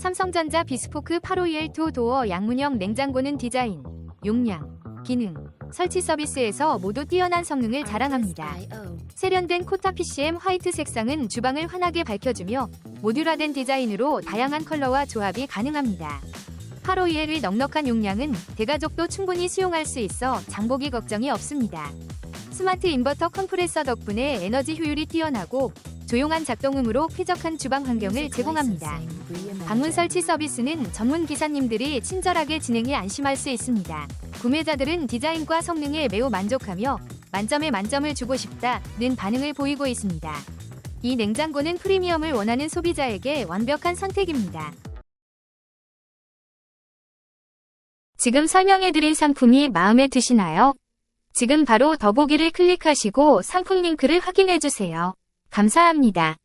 삼성전자 비스포크 8521 도어 양문형 냉장고는 디자인, 용량, 기능, 설치 서비스에서 모두 뛰어난 성능을 자랑합니다. 세련된 코타 PCM 화이트 색상은 주방을 환하게 밝혀주며 모듈화된 디자인으로 다양한 컬러와 조합이 가능합니다. 8521의 넉넉한 용량은 대가족도 충분히 수용할 수 있어 장보기 걱정이 없습니다. 스마트 인버터 컴프레서 덕분에 에너지 효율이 뛰어나고 조용한 작동음으로 쾌적한 주방 환경을 제공합니다. 방문 설치 서비스는 전문 기사님들이 친절하게 진행해 안심할 수 있습니다. 구매자들은 디자인과 성능에 매우 만족하며 만점에 만점을 주고 싶다는 반응을 보이고 있습니다. 이 냉장고는 프리미엄을 원하는 소비자에게 완벽한 선택입니다. 지금 설명해드린 상품이 마음에 드시나요? 지금 바로 더보기를 클릭하시고 상품 링크를 확인해주세요. 감사합니다.